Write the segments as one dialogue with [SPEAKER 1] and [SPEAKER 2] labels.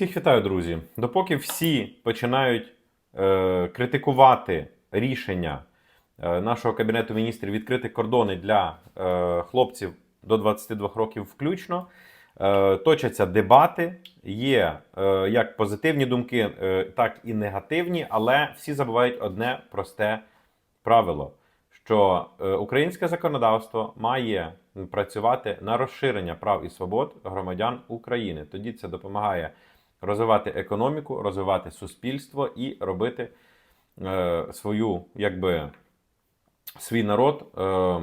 [SPEAKER 1] Всіх вітаю, друзі. Допоки всі починають е, критикувати рішення е, нашого кабінету міністрів відкрити кордони для е, хлопців до 22 років включно, е, точаться дебати. Є е, як позитивні думки, е, так і негативні, але всі забувають одне просте правило. Що е, українське законодавство має працювати на розширення прав і свобод громадян України. Тоді це допомагає розвивати економіку, розвивати суспільство і робити е, свою, якби, свій народ е,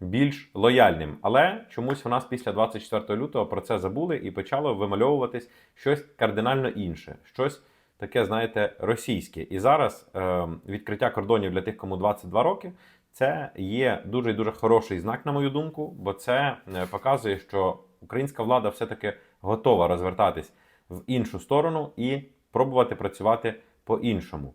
[SPEAKER 1] більш лояльним. Але чомусь у нас після 24 лютого про це забули і почало вимальовуватись щось кардинально інше, щось таке, знаєте, російське. І зараз е, відкриття кордонів для тих, кому 22 роки. Це є дуже і дуже хороший знак, на мою думку, бо це е, показує, що українська влада все-таки готова розвертатись в іншу сторону і пробувати працювати по-іншому.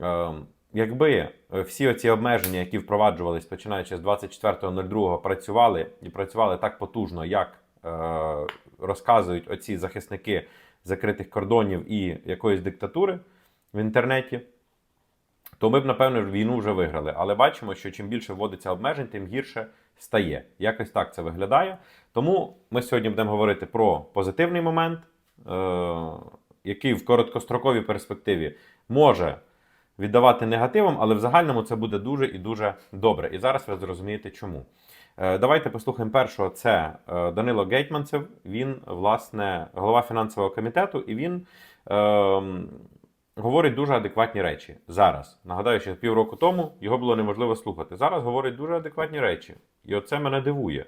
[SPEAKER 1] Е, Якби всі оці обмеження, які впроваджувались починаючи з 24.02, працювали і працювали так потужно, як е, розказують оці захисники закритих кордонів і якоїсь диктатури в інтернеті, то ми б, напевно, війну вже виграли. Але бачимо, що чим більше вводиться обмежень, тим гірше стає. Якось так це виглядає. Тому ми сьогодні будемо говорити про позитивний момент, е, який в короткостроковій перспективі може віддавати негативом, але в загальному це буде дуже і дуже добре. І зараз ви зрозумієте, чому. Е, Давайте послухаємо першого. Це е, Данило Гетьманцев. Він, власне, голова фінансового комітету, і він е, говорить дуже адекватні речі зараз. Нагадаю, що півроку тому його було неможливо слухати. Зараз говорить дуже адекватні речі. І оце мене дивує.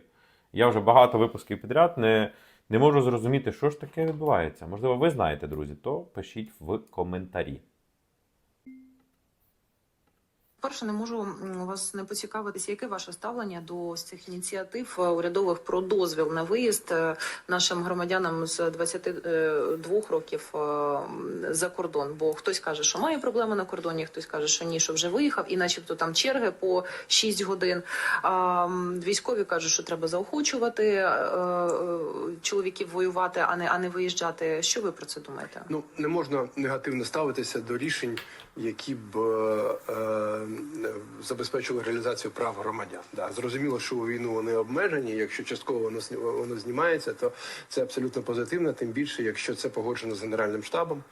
[SPEAKER 1] Я вже багато випусків підряд не, не можу зрозуміти, що ж таке відбувається. Можливо, ви знаєте, друзі, то пишіть в коментарі.
[SPEAKER 2] Перше, не можу вас не поцікавитися, яке ваше ставлення до цих ініціатив е, урядових про дозвіл на виїзд е, нашим громадянам з 22 років е, за кордон? Бо хтось каже, що має проблеми на кордоні, хтось каже, що ні, що вже виїхав, і начебто там черги по 6 годин. Військові кажуть, що треба заохочувати чоловіків воювати, а не а не виїжджати. Що ви про це думаєте?
[SPEAKER 3] Ну не можна негативно ставитися до рішень, які б забезпечили реалізацію прав громадян. Да, зрозуміло, що у війну вони обмежені. Якщо частково воно воно знімається, то це абсолютно позитивно. Тим більше, якщо це погоджено з генеральним штабом,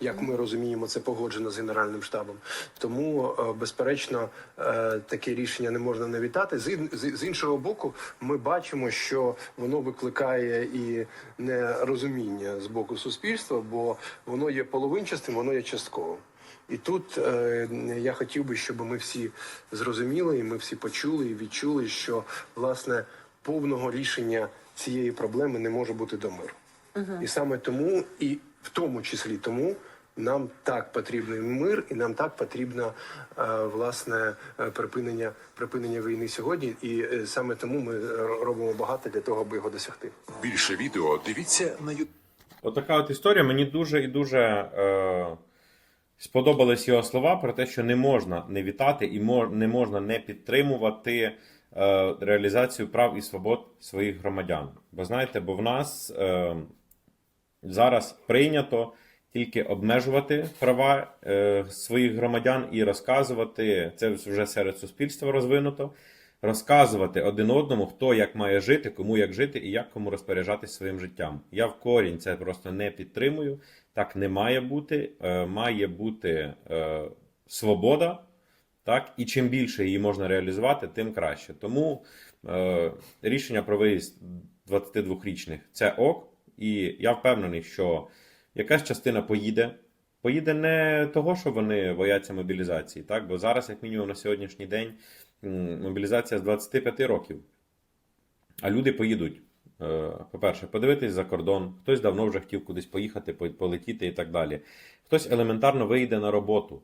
[SPEAKER 3] як ми розуміємо, це погоджено з генеральним штабом. Тому, е, безперечно, е, таке рішення не можна не вітати. З іншого боку, ми бачимо, що воно викликає і нерозуміння з боку суспільства, бо воно є половинчастим, воно є частковим. І тут е, я хотів би, щоб ми всі зрозуміли, і ми всі почули і відчули, що власне повного рішення цієї проблеми не може бути до миру. І саме тому, і в тому числі тому, нам так потрібний мир, і нам так потрібно е, власне е, припинення, припинення війни сьогодні. І е, саме тому ми робимо багато для того, аби його досягти.
[SPEAKER 4] Більше відео дивіться на.
[SPEAKER 1] Отака от історія. Мені дуже і дуже е, сподобались його слова про те, що не можна не вітати і не можна не підтримувати е, реалізацію прав і свобод своїх громадян. Бо знаєте, бо в нас е, зараз прийнято тільки обмежувати права е, своїх громадян і розказувати це вже серед суспільства розвинуто. Розказувати один одному, хто як має жити, кому як жити і як кому розпоряджатись своїм життям. Я в корінь це просто не підтримую. Так не має бути. Е, має бути е, свобода, так, і чим більше її можна реалізувати, тим краще. Тому е, рішення про виїзд 22-річних це ок, і я впевнений, що якась частина поїде. Поїде не того, що вони бояться мобілізації, так? бо зараз, як мінімум, на сьогоднішній день мобілізація з 25 років. А люди поїдуть. Е, По-перше, подивитись за кордон, хтось давно вже хотів кудись поїхати, полетіти і так далі. Хтось елементарно вийде на роботу.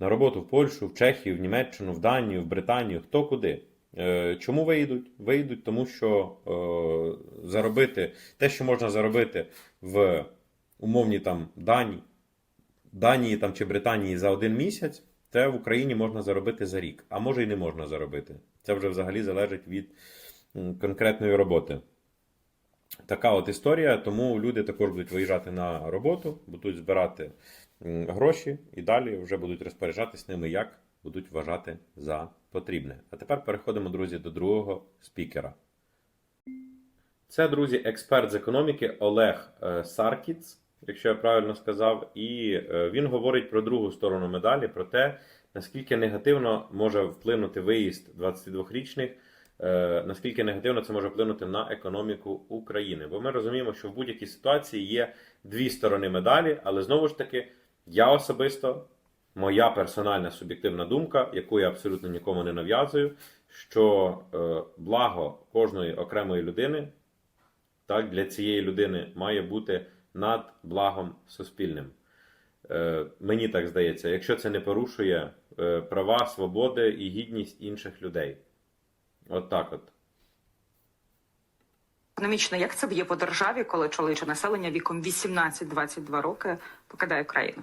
[SPEAKER 1] На роботу в Польщу, в Чехію, в Німеччину, в Данію, в Британію, хто куди. Е, Чому виїдуть? Виїдуть, тому що е, заробити те, що можна заробити в умовній там Данії, Данії там, чи Британії за один місяць, це в Україні можна заробити за рік, а може і не можна заробити. Це вже взагалі залежить від конкретної роботи. Така от історія, тому люди також будуть виїжджати на роботу, будуть збирати гроші і далі вже будуть розпоряджатись ними, як будуть вважати за потрібне. А тепер переходимо, друзі, до другого спікера. Це, друзі, експерт з економіки Олег е, Саркіц, якщо я правильно сказав, і е, він говорить про другу сторону медалі, про те, наскільки негативно може вплинути виїзд 22-річних, е, наскільки негативно це може вплинути на економіку України. Бо ми розуміємо, що в будь-якій ситуації є дві сторони медалі, але знову ж таки, я особисто, моя персональна суб'єктивна думка, яку я абсолютно нікому не нав'язую, що е, благо кожної окремої людини так, для цієї людини має бути над благом суспільним. Е, мені так здається, якщо це не порушує е, права, свободи і гідність інших людей. От так от.
[SPEAKER 5] Економічно, як це б'є по державі, коли чоловіче населення віком 18-22 роки покидає країну?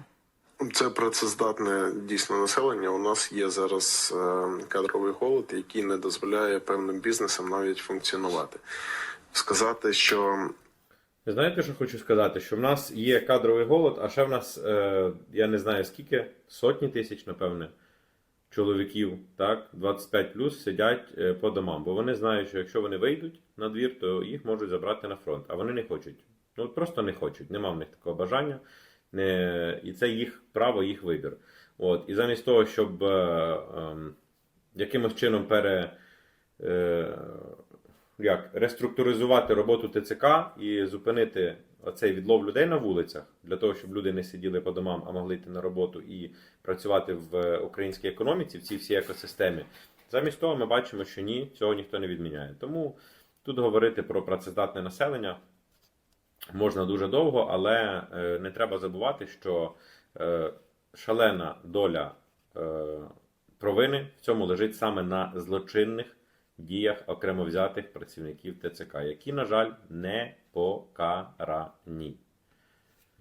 [SPEAKER 6] Це працездатне дійсно населення. У нас є зараз е, кадровий голод, який не дозволяє певним бізнесам навіть функціонувати. Сказати, що
[SPEAKER 1] Ви знаєте, що хочу сказати? Що в нас є кадровий голод, а ще в нас, е, я не знаю скільки, сотні тисяч, напевне, чоловіків, так, 25 плюс сидять е, по домам, бо вони знають, що якщо вони вийдуть на двір, то їх можуть забрати на фронт, а вони не хочуть. Ну просто не хочуть, нема в них такого бажання. І це їх право, їх вибір. От. І замість того, щоб е, е, якимось чином пере. Е, як реструктуризувати роботу ТЦК і зупинити оцей відлов людей на вулицях для того, щоб люди не сиділи по домам, а могли йти на роботу і працювати в українській економіці, в цій всій екосистемі. Замість того, ми бачимо, що ні, цього ніхто не відміняє. Тому тут говорити про працездатне населення можна дуже довго, але е, не треба забувати, що е, шалена доля е, провини в цьому лежить саме на злочинних діях окремо взятих працівників ТЦК, які, на жаль, не покарані.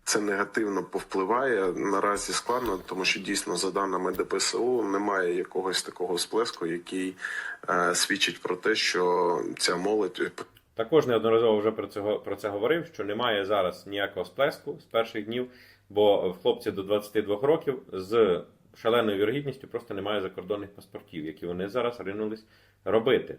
[SPEAKER 6] це негативно повпливає, наразі складно, тому що дійсно, за даними ДПСУ, немає якогось такого сплеску, який е, свідчить про те, що ця молодь
[SPEAKER 1] Також неодноразово вже про це, про це говорив, що немає зараз ніякого сплеску з перших днів, бо хлопці до 22 років з шаленою вірогідністю просто немає закордонних паспортів, які вони зараз ринулись робити.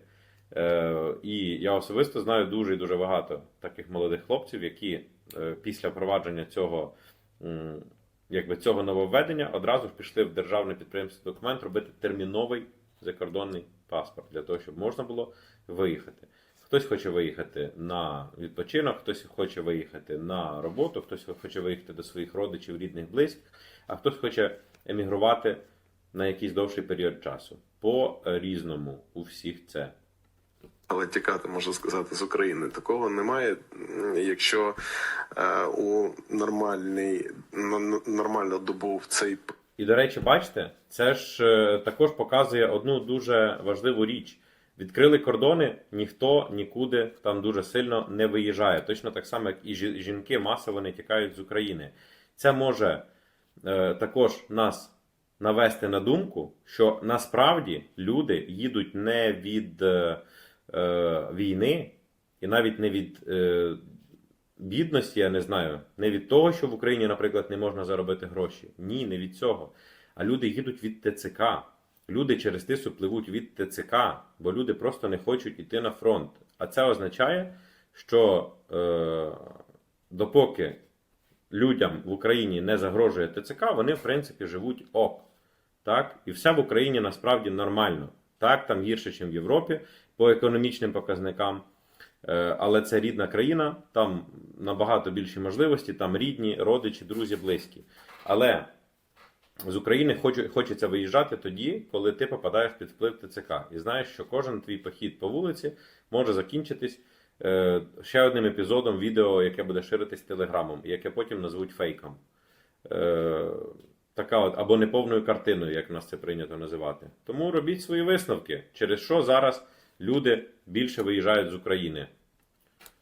[SPEAKER 1] Е, і я особисто знаю дуже і дуже багато таких молодих хлопців, які е, після впровадження цього, м, якби цього нововведення одразу ж пішли в державне підприємство документ робити терміновий закордонний паспорт для того, щоб можна було виїхати. Хтось хоче виїхати на відпочинок, хтось хоче виїхати на роботу, хтось хоче виїхати до своїх родичів, рідних, близьких, а хтось хоче емігрувати на якийсь довший період часу. По різному у всіх це.
[SPEAKER 6] але тікати можна сказати з України. Такого немає. Якщо е, у нормальний нормальну добу в цей
[SPEAKER 1] І, до речі, бачите, це ж е, також показує одну дуже важливу річ. Відкрили кордони, ніхто нікуди там дуже сильно не виїжджає. Точно так само, як і жінки масово не тікають з України. Це може також нас навести на думку, що насправді люди їдуть не від е, е, війни і навіть не від е, бідності, я не знаю, не від того, що в Україні, наприклад, не можна заробити гроші. Ні, не від цього. А люди їдуть від ТЦК. Люди через тису пливуть від ТЦК, бо люди просто не хочуть йти на фронт. А це означає, що е, допоки людям в Україні не загрожує ТЦК, вони в принципі живуть ок. Так? І все в Україні насправді нормально. Так, там гірше, ніж в Європі по економічним показникам. Е, Але це рідна країна, там набагато більші можливості, там рідні, родичі, друзі, близькі. Але з України хочеться виїжджати тоді, коли ти попадаєш під вплив ТЦК. І знаєш, що кожен твій похід по вулиці може закінчитись ще одним епізодом відео, яке буде ширитись телеграмом, яке потім назвуть фейком. Е, така от, або неповною картиною, як в нас це прийнято називати. Тому робіть свої висновки, через що зараз люди більше виїжджають з України.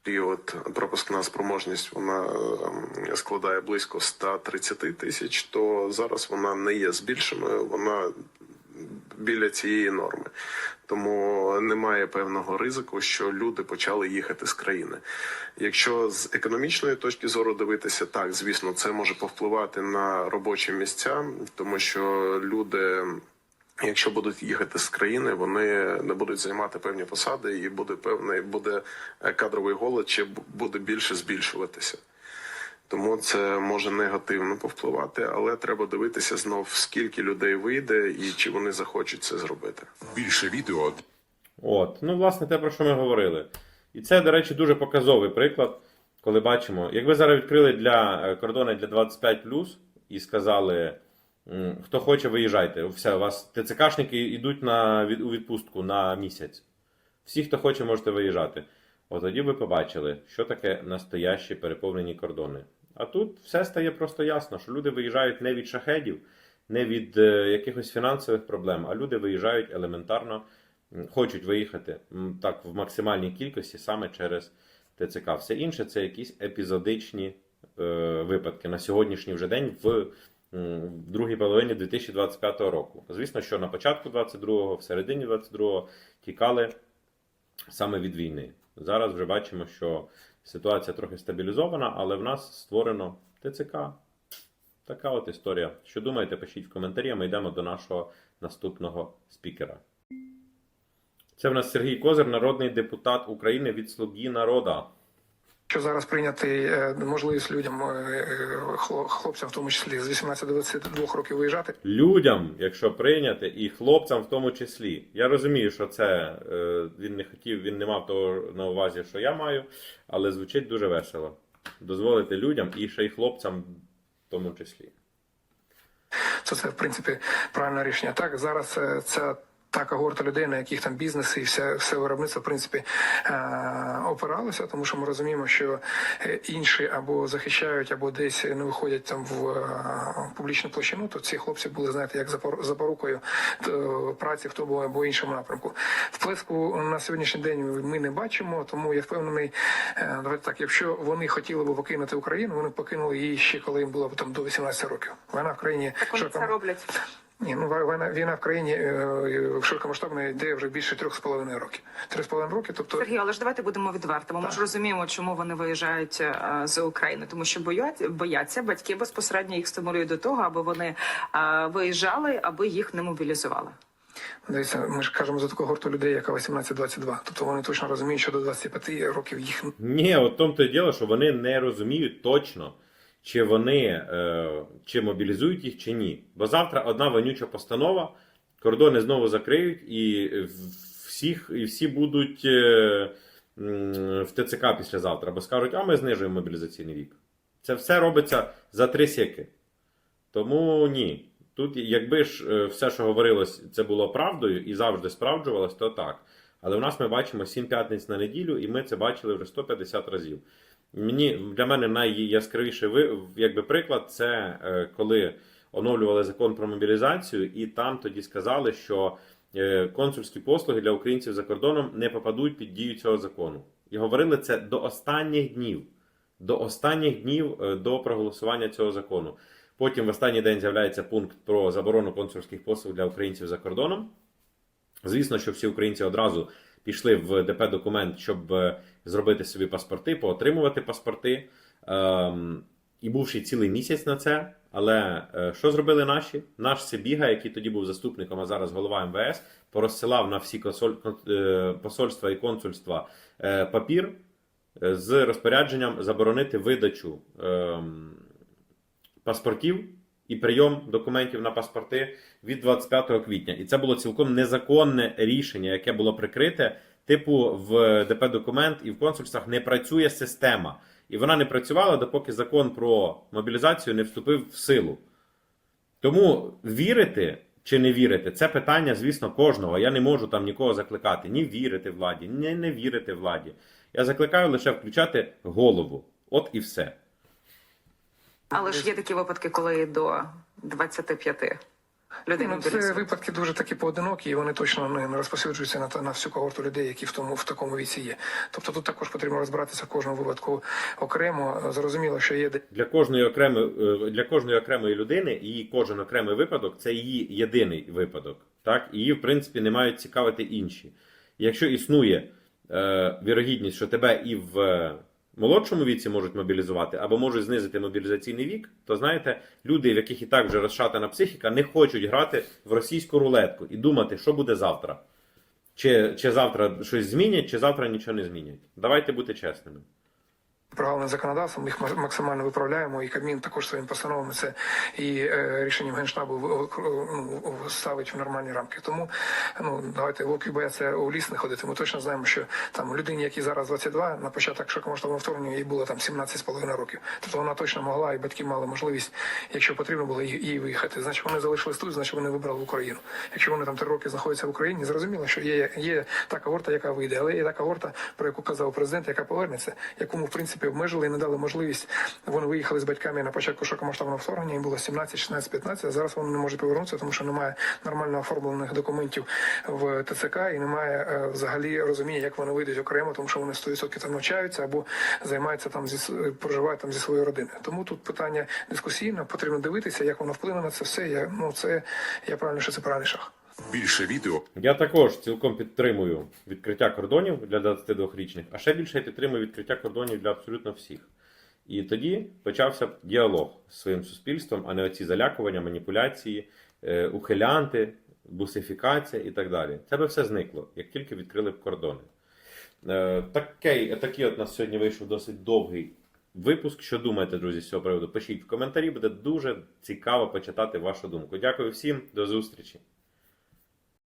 [SPEAKER 6] період пропускна спроможність вона ем, складає близько 130 тисяч, то зараз вона не є збільшеною, вона біля цієї норми. Тому немає певного ризику, що люди почали їхати з країни. Якщо з економічної точки зору дивитися, так звісно, це може повпливати на робочі місця, тому що люди. Якщо будуть їхати з країни, вони не будуть займати певні посади, і буде певний буде кадровий голод, чи буде більше збільшуватися. Тому це може негативно повпливати, але треба дивитися знов, скільки людей вийде і чи вони захочуть це зробити.
[SPEAKER 4] Більше відео
[SPEAKER 1] От, ну, власне, те, про що ми говорили. І це, до речі, дуже показовий приклад, коли бачимо, якби зараз відкрили для е, кордони для 25 і сказали, хто хоче, виїжджайте. Все, у вас ТЦКшники йдуть на, від- у відпустку на місяць. Всі, хто хоче, можете виїжджати. От тоді ви побачили, що таке настоящі переповнені кордони. А тут все стає просто ясно, що люди виїжджають не від шахедів, не від е, якихось фінансових проблем, а люди виїжджають елементарно хочуть виїхати так в максимальній кількості саме через ТЦК. Все інше це якісь епізодичні е, випадки на сьогоднішній вже день в, в другій половині 2025 року. Звісно, що на початку 22-го, в середині 22-го тікали саме від війни. Зараз вже бачимо, що ситуація трохи стабілізована, але в нас створено ТЦК. Така от історія. Що думаєте, пишіть в коментарі, а ми йдемо до нашого наступного спікера. Це в нас Сергій Козир, народний депутат України від Слуги народа.
[SPEAKER 7] Що зараз прийняти е, можливість людям, е, е, хло- хлопцям, в тому числі з 18 до 22 років виїжджати,
[SPEAKER 1] Людям, якщо прийняти, і хлопцям в тому числі. Я розумію, що це він не хотів, він не мав того на увазі, що я маю, але звучить дуже весело. Дозволити людям і ще й хлопцям в тому числі.
[SPEAKER 7] то це в принципі правильне рішення. Так зараз ця та когорта людей, на яких там бізнес і все, все виробництво в принципі е, опиралося, тому що ми розуміємо, що е, інші або захищають, або десь не виходять там в е, публічну площину, то ці хлопці були, знаєте, як запор- запорукою праці в тому або іншому напрямку. Вплеску на сьогоднішній день ми не бачимо, тому я впевнений, е, давайте так, якщо вони хотіли би покинути Україну, вони покинули її ще коли їм було б там до 18 років. Війна в країні
[SPEAKER 5] Так вони
[SPEAKER 7] широко-
[SPEAKER 5] це роблять.
[SPEAKER 7] Ні, ну війна, війна в країні е, широкомасштабна йде вже більше трьох з половиною років. Три з половиною роки, тобто
[SPEAKER 5] Сергій, але ж давайте будемо відвертими. Ми ж розуміємо, чому вони виїжджають е, з України, тому що боять, бояться батьки безпосередньо їх стимулюють до того, аби вони е, виїжджали, аби їх не мобілізували.
[SPEAKER 7] дивіться, ми ж кажемо за таку гурту людей, яка 18-22. Тобто вони точно розуміють, що до 25 років їх
[SPEAKER 1] Ні, от в тому то й діло, що вони не розуміють точно, чи вони е, чи мобілізують їх, чи ні. Бо завтра одна вонюча постанова, кордони знову закриють, і всіх, і всі будуть е, в ТЦК післязавтра, бо скажуть, а ми знижуємо мобілізаційний вік. Це все робиться за три сіки. Тому ні. Тут, якби ж е, все, що говорилось, це було правдою і завжди справджувалось, то так. Але в нас ми бачимо 7 п'ятниць на неділю, і ми це бачили вже 150 разів. Мені для мене найяскравіший якби приклад це е, коли оновлювали закон про мобілізацію, і там тоді сказали, що е, консульські послуги для українців за кордоном не попадуть під дію цього закону. І говорили це до останніх днів. До останніх днів е, до проголосування цього закону. Потім в останній день з'являється пункт про заборону консульських послуг для українців за кордоном. Звісно, що всі українці одразу пішли в ДП документ, щоб е, зробити собі паспорти, поотримувати паспорти. Ем, і був ще цілий місяць на це. Але е, що зробили наші? Наш Сибіга, який тоді був заступником, а зараз голова МВС, порозсилав на всі консоль- е, посольства і консульства папір з розпорядженням заборонити видачу ем, паспортів і прийом документів на паспорти від 25 квітня. І це було цілком незаконне рішення, яке було прикрите. Типу, в ДП документ і в консульствах не працює система. І вона не працювала, допоки закон про мобілізацію не вступив в силу. Тому вірити чи не вірити, це питання, звісно, кожного. Я не можу там нікого закликати. Ні вірити владі, ні не вірити владі. Я закликаю лише включати голову. От і все.
[SPEAKER 5] Але ж є такі випадки, коли до 25 людей
[SPEAKER 7] Ну, це випадки дуже такі поодинокі, і вони точно не, не розповсюджуються на, та- на всю когорту людей, які в тому в такому віці є. Тобто тут також потрібно розбиратися в кожному випадку окремо. Зрозуміло, що є
[SPEAKER 1] Для кожної окремої е, для кожної окремої людини її кожен окремий випадок це її єдиний випадок. так, її, в принципі, не мають цікавити інші. Якщо існує е, вірогідність, що тебе і в е, молодшому віці можуть мобілізувати, або можуть знизити мобілізаційний вік, то знаєте, люди, в яких і так вже розшатана психіка, не хочуть грати в російську рулетку і думати, що буде завтра. Чи, чи завтра щось змінять, чи завтра нічого не змінять. Давайте бути чесними.
[SPEAKER 7] Прогалини законодавством, їх максимально виправляємо, і Кабмін також своїми постановами це і е, рішенням Генштабу ну, ставить в нормальні рамки. Тому ну давайте вовки бояться у ліс не ходити. Ми точно знаємо, що там людині, якій зараз 22, на початок широкомасштабного вторгнення їй було там 17,5 років. Тобто вона точно могла, і батьки мали можливість, якщо потрібно було їй виїхати. Значить, вони залишились тут, значить вони вибрали Україну. Якщо вони там три роки знаходяться в Україні, зрозуміло, що є, є та когорта, яка вийде, але є та когорта, про яку казав президент, яка повернеться, якому в принципі обмежили і не дали можливість. Вони виїхали з батьками на початку широкомасштабного вторгнення. Їм було 17, 16, 15, А зараз вони не можуть повернутися, тому що немає нормально оформлених документів в ТЦК і немає е, взагалі розуміння, як вони вийдуть окремо, тому що вони 100% там навчаються або займаються там зі с- проживають там зі своєю родиною. Тому тут питання дискусійне, потрібно дивитися, як воно вплине на це все. Я ну це я правильно, що це правильний шаг.
[SPEAKER 4] Більше відео
[SPEAKER 1] Я також цілком підтримую відкриття кордонів для 22-річних, а ще більше я підтримую відкриття кордонів для абсолютно всіх. І тоді почався діалог з своїм суспільством, а не оці залякування, маніпуляції, е, ухилянти, бусифікація і так далі. Це би все зникло, як тільки відкрили б кордони. Е, Такий, такий от нас сьогодні вийшов досить довгий випуск. Що думаєте, друзі, з цього приводу? Пишіть в коментарі, буде дуже цікаво почитати вашу думку. Дякую всім, до зустрічі.